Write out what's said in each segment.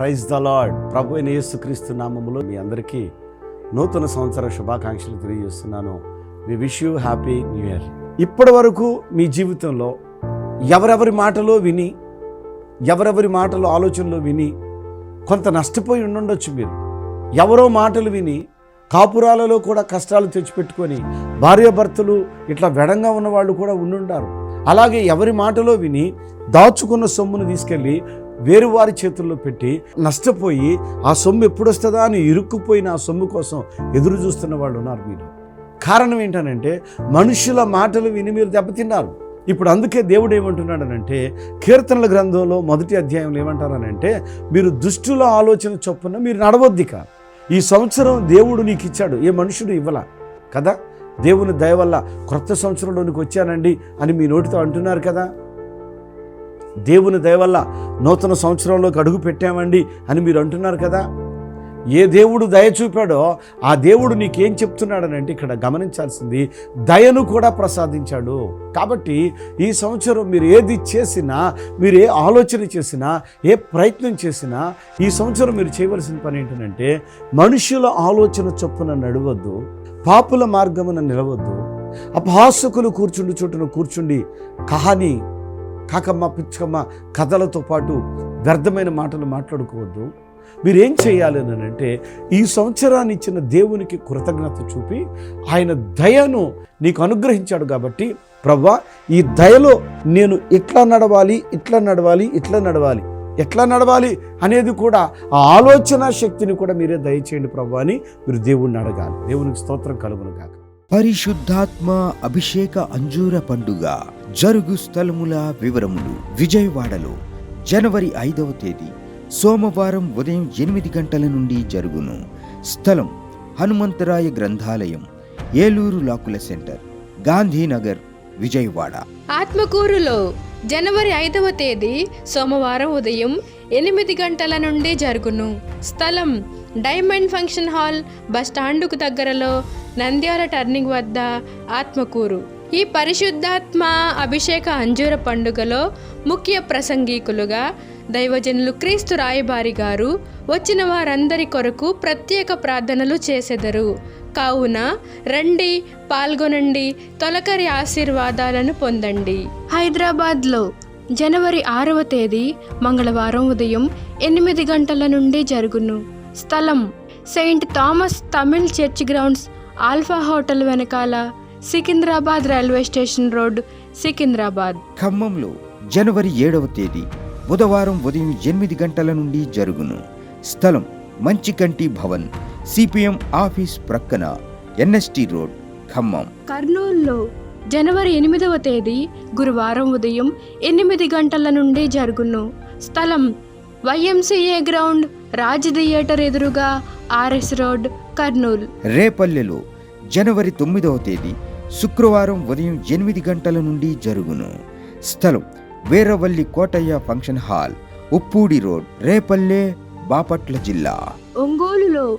Praise the lord. ప్రభు అయిన యేసుక్రీస్తు నామములో మీ అందరికీ నూతన సంవత్సర శుభాకాంక్షలు తెలియజేస్తున్నాను. We wish you happy new year ఇప్పటి వరకు మీ జీవితంలో ఎవరెవరి మాటలో విని ఎవరెవరి మాటలు ఆలోచనలో విని కొంత నష్టపోయి ఉండుండొచ్చు మీరు. ఎవరో మాటలు విని కాపురాలలో కూడా కష్టాలు తెచ్చిపెట్టుకొని భార్యాభర్తలు ఇట్లా వెడంగా ఉన్న వాళ్ళు కూడా ఉండుంటారు. అలాగే ఎవరి మాటలో విని దాచుకున్న సొమ్మును తీసుకెళ్ళి వేరు వారి చేతుల్లో పెట్టి నష్టపోయి ఆ సొమ్ము ఎప్పుడొస్తుందా అని ఇరుక్కుపోయిన ఆ సొమ్ము కోసం ఎదురు చూస్తున్న వాళ్ళు ఉన్నారు మీరు. కారణం ఏంటనంటే మనుషుల మాటలు విని మీరు దెబ్బతిన్నారు. ఇప్పుడు అందుకే దేవుడు ఏమంటున్నాడనంటే కీర్తనల గ్రంథంలో మొదటి అధ్యాయంలో ఏమంటారనంటే మీరు దుష్టుల ఆలోచన చొప్పున మీరు నడవద్దిక ఈ సంవత్సరం దేవుడు నీకు ఇచ్చాడు ఏ మనుషుడు ఇవ్వలా కదా? దేవుని దయ వల్ల క్రొత్త సంవత్సరంలోనికి వచ్చానండి అని మీ నోటితో అంటున్నారు కదా? దేవుని దయ వల్ల నూతన సంవత్సరంలోకి అడుగు పెట్టామండి అని మీరు అంటున్నారు కదా? ఏ దేవుడు దయ చూపాడో ఆ దేవుడు నీకేం చెప్తున్నాడనంటే ఇక్కడ గమనించాల్సింది దయను కూడా ప్రసాదించాడు. కాబట్టి ఈ సంవత్సరం మీరు ఏది చేసినా మీరు ఏ ఆలోచన చేసినా ఏ ప్రయత్నం చేసినా ఈ సంవత్సరం మీరు చేయవలసిన పని ఏంటంటే మనుషుల ఆలోచన చొప్పున నడవద్దు పాపుల మార్గమున నిలవద్దు అపహాసకులు కూర్చుండి చోటున కూర్చుండి కహాని కాకమ్మ పిచ్చకమ్మ కథలతో పాటు వ్యర్థమైన మాటలు మాట్లాడుకోవద్దు. మీరేం చేయాలి అని అంటే ఈ సంవత్సరాన్ని ఇచ్చిన దేవునికి కృతజ్ఞత చూపి ఆయన దయను నీకు అనుగ్రహించాడు కాబట్టి ప్రవ్వా ఈ దయలో నేను ఇట్లా నడవాలి ఇట్లా నడవాలి ఇట్లా నడవాలి ఎట్లా నడవాలి అనేది కూడా ఆ ఆలోచన శక్తిని కూడా మీరే దయచేయండి ప్రభు అని మీరు దేవుణ్ణి అడగాలి. దేవునికి స్తోత్రం కలుగును కాక పరిశుద్ధాత్మ అభిషేక అంజూర పండుగ జరుగు స్థలముల వివరములు. విజయవాడలో జనవరి ఐదవ తేదీ సోమవారం ఉదయం ఎనిమిది గంటల నుండి జరుగును. స్థలం హనుమంతరాయ గ్రంథాలయం ఏలూరు లాకుల సెంటర్ గాంధీనగర్ విజయవాడ. ఆత్మకూరులో జనవరి ఐదవ తేదీ సోమవారం ఉదయం ఎనిమిది గంటల నుండి జరుగును. స్థలం డైమండ్ ఫంక్షన్ హాల్ బస్టాండుకు దగ్గరలో నంద్యాల టర్నింగ్ వద్ద ఆత్మకూరు. ఈ పరిశుద్ధాత్మ అభిషేక అంజూర పండుగలో ముఖ్య ప్రసంగికులుగా దైవజనులు క్రీస్తు రాయబారి గారు వచ్చిన వారందరి కొరకు ప్రత్యేక ప్రార్థనలు చేసెదరు. కావున రండి పాల్గొనండి తొలకరి ఆశీర్వాదాలను పొందండి. హైదరాబాద్లో జనవరి ఆరవ తేదీ మంగళవారం ఉదయం ఎనిమిది గంటల నుండి జరుగును. స్థలం saint Thomas Tamil church grounds alpha hotel వెనకాల Secunderabad railway station road Secunderabad. ఖమ్మంలో జనవరి ఏడవ తేదీ బుధవారం ఉదయం ఎనిమిది గంటల నుండి జరుగును. స్థలం మంచికంటి భవన్ సిపిఎం ఆఫీస్ ప్రక్కన ఎన్ఎస్టి రోడ్ ఖమ్మం. కర్నూలులో జనవరి ఎనిమిదవ తేదీ గురువారం ఉదయం ఎనిమిది గంటల నుండి జరుగును. స్థలం వైఎంసీఏ గ్రౌండ్ రాజ్ థియేటర్ ఎదురుగా ఆర్ఎస్ రోడ్ కర్నూలు. రేపల్లెలో జనవరి తొమ్మిదవ తేదీ శుక్రవారం ఉదయం ఎనిమిది గంటల నుండి జరుగును. స్థలం Veeravalli Kotaiah function hall Uppudi road Repalle Bapatla జిల్లా. ఒంగోలులో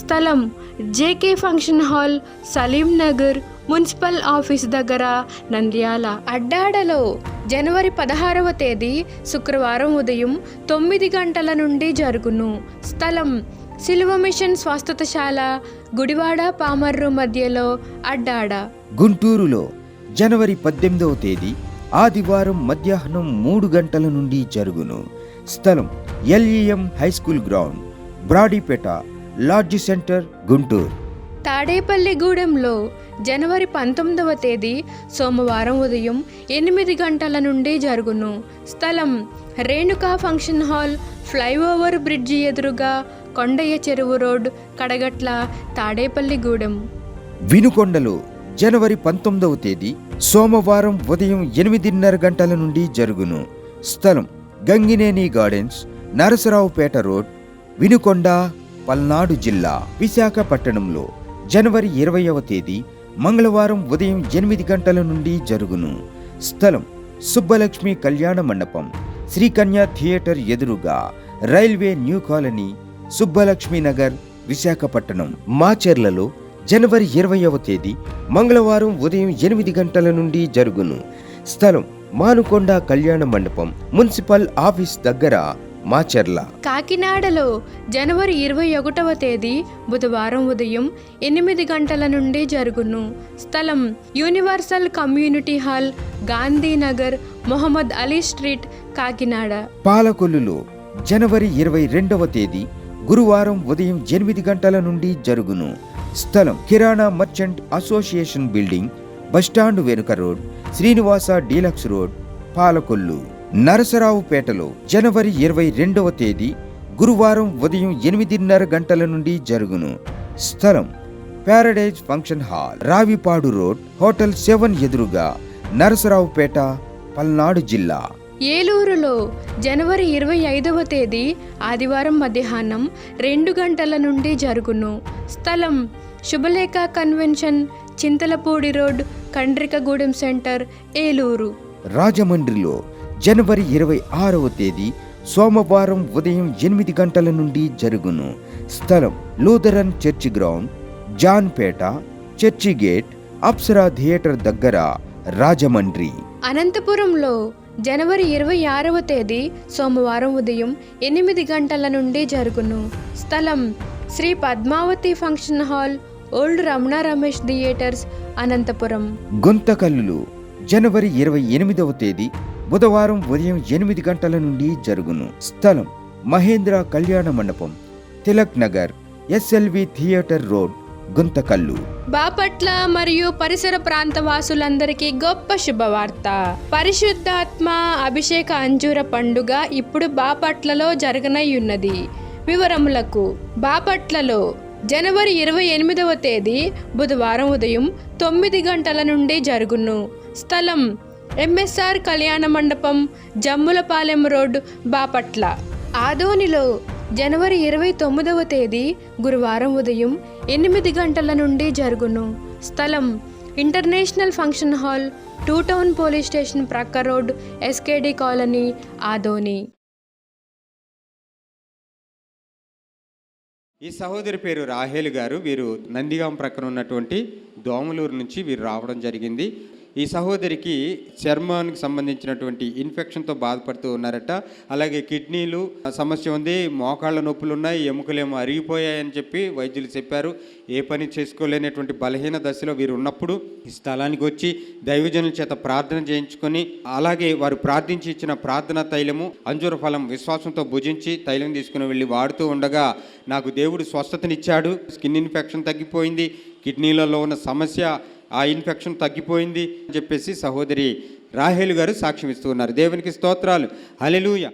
స్థలం JK function hall Salim Nagar municipal office దగ్గర నంద్యాల. అడ్డాడలో జనవరి పదహారవ తేదీ శుక్రవారం ఉదయం తొమ్మిది గంటల నుండి జరుగును. స్థలం సిలువ మిషన్ స్వస్థతశాల గుడివాడ పామర్రు మధ్యలో అడ్డాడ. గుంటూరులో జనవరి పద్దెనిమిదవ తేదీ ఆదివారం మధ్యాహ్నం మూడు గంటల నుండి జరుగును. స్థలం LEM high school ground Brodipet lodge centre Guntur. తాడేపల్లిగూడెంలో జనవరి పంతొమ్మిదవ తేదీ సోమవారం ఉదయం ఎనిమిది గంటల నుండి జరుగును. స్థలం Renuka function hall flyover bridge ఎదురుగా కొండయ్య చెరువు రోడ్ కడగట్ల తాడేపల్లిగూడెం. వినుకొండలో జనవరి పంతొమ్మిదవ తేదీ సోమవారం ఉదయం ఎనిమిదిన్నర గంటల నుండి జరుగును. స్థలం గంగినేని గార్డెన్స్ నరసరావుపేట రోడ్ వినుకొండ పల్నాడు జిల్లా విశాఖపట్టణంలో జనవరి ఇరవైవ తేదీ మంగళవారం ఉదయం ఎనిమిది గంటల నుండి జరుగును. స్థలం సుబ్బలక్ష్మి కళ్యాణ మండపం శ్రీకన్య థియేటర్ ఎదురుగా railway new colony Subbalakshmi Nagar Visakhapatnam మాచెర్లలో జనవరి ఇరవైవ తేదీ మంగళవారం ఉదయం ఎనిమిది గంటల నుండి జరుగును. స్థలం మానుకొండ కళ్యాణ మండపం మున్సిపల్ ఆఫీస్ దగ్గర మాచెర్ల కాకినాడలో జనవరి ఇరవై ఒకటవ తేదీ బుధవారం ఉదయం ఎనిమిది గంటల నుండి జరుగును. స్థలం universal community hall Gandhinagar Mohammad Ali street Kakinada. పాలకొల్లులో జనవరి ఇరవై రెండవ తేదీ గురువారం ఉదయం ఎనిమిది గంటల నుండి జరుగును. స్థలం కిరాణా merchant association building bus stand వెనుక road Srinivasa deluxe road Palakollu. నరసరావుపేటలో జనవరి ఇరవై రెండవ తేదీ గురువారం ఉదయం ఎనిమిదిన్నర గంటల నుండి జరుగును. స్థలం paradise function hall Ravipadu road hotel seven ఎదురుగా నరసరావుపేట పల్నాడు జిల్లా. ఏలూరులో జనవరి ఇరవై ఐదవ తేదీ ఆదివారం మధ్యాహ్నం రెండు గంటల నుండి జరుగును. స్థలం Subhalekha convention Chintalapudi road Kandrikagudem centre Eluru. రాజమండ్రిలో జనవరి ఇరవై ఆరవ తేదీ సోమవారం ఉదయం ఎనిమిది గంటల నుండి జరుగును. స్థలం Lutheran church ground Janpet church gate Apsara theatre దగ్గర రాజమండ్రి. అనంతపురంలో జనవరి ఇరవై ఆరవ తేదీ సోమవారం ఉదయం ఎనిమిది గంటల నుండి జరుగును. స్థలం Sri Padmavathi function hall old Ramana Ramesh theatres Anantapur. గుంతకల్లులో జనవరి ఇరవై ఎనిమిదవ తేదీ బుధవారం ఉదయం ఎనిమిది గంటల నుండి జరుగును. స్థలం Mahendra Kalyana Mandapam Tilak Nagar SLV theatre road Guntakal. Bapatla మరియు పరిసర ప్రాంత వాసులందరికీ గొప్ప శుభవార్త. పరిశుద్ధాత్మ అభిషేక అంజూర పండుగ ఇప్పుడు బాపట్లలో జరగనయ్యున్నది వివరములకు బాపట్లలో జనవరి ఇరవై ఎనిమిదవ తేదీ బుధవారం ఉదయం తొమ్మిది గంటల నుండి జరుగును. స్థలం ఎంఎస్ఆర్ కళ్యాణ మండపం జమ్ములపాలెం రోడ్ బాపట్ల. ఆదోనిలో జనవరి ఇరవై తొమ్మిదవ తేదీ గురువారం ఉదయం ఎనిమిది గంటల నుండి జరుగును. స్థలం international function hall two town police station ప్రక్క రోడ్ ఎస్కేడి కాలనీ ఆదోని. ఈ సహోదరి పేరు రాహేలు గారు. వీరు నందిగాం ప్రక్కన ఉన్నటువంటి దోమలూరు నుంచి వీరు రావడం జరిగింది. ఈ సహోదరికి చర్మానికి సంబంధించినటువంటి ఇన్ఫెక్షన్తో బాధపడుతూ ఉన్నారట. అలాగే కిడ్నీలు సమస్య ఉంది మోకాళ్ళ నొప్పులు ఉన్నాయి ఎముకలేమో అరిగిపోయాయని చెప్పి వైద్యులు చెప్పారు. ఏ పని చేసుకోలేనటువంటి బలహీన దశలో వీరు ఉన్నప్పుడు ఈ స్థలానికి వచ్చి దైవజనుల చేత ప్రార్థన చేయించుకొని అలాగే వారు ప్రార్థించి ఇచ్చిన ప్రార్థన తైలము అంజూర ఫలం విశ్వాసంతో భుజించి తైలం తీసుకుని వెళ్ళి వాడుతూ ఉండగా నాకు దేవుడు స్వస్థతనిచ్చాడు. స్కిన్ ఇన్ఫెక్షన్ తగ్గిపోయింది. కిడ్నీలలో ఉన్న సమస్య ఆ ఇన్ఫెక్షన్ తగ్గిపోయింది అని చెప్పేసి సహోదరి రాహేలు గారు సాక్ష్యం ఇస్తూ ఉన్నారు. దేవునికి స్తోత్రాలు. హల్లెలూయా.